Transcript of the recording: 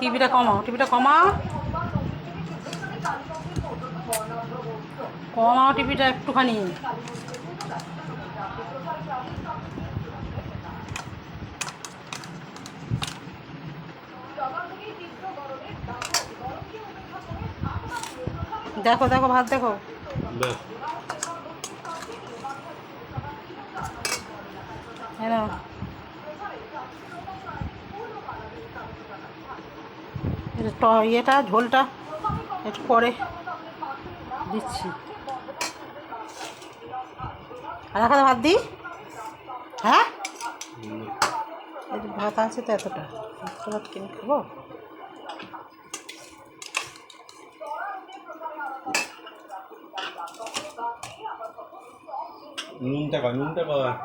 টিভিটা কমাও টিভিটা কমাও। হনুমান মন্দির থেকে সিদ্ধেশ্বরী কালী দেখো দেখো ভাত দেখো। হ্যাঁ ইয়েটা ঝোলটা একটু পরে দিচ্ছি। আর একটা ভাত দিই হ্যাঁ? ভাত আছে তো এতটা। এতটা ভাত কিনে খাব? 嗯这个你这个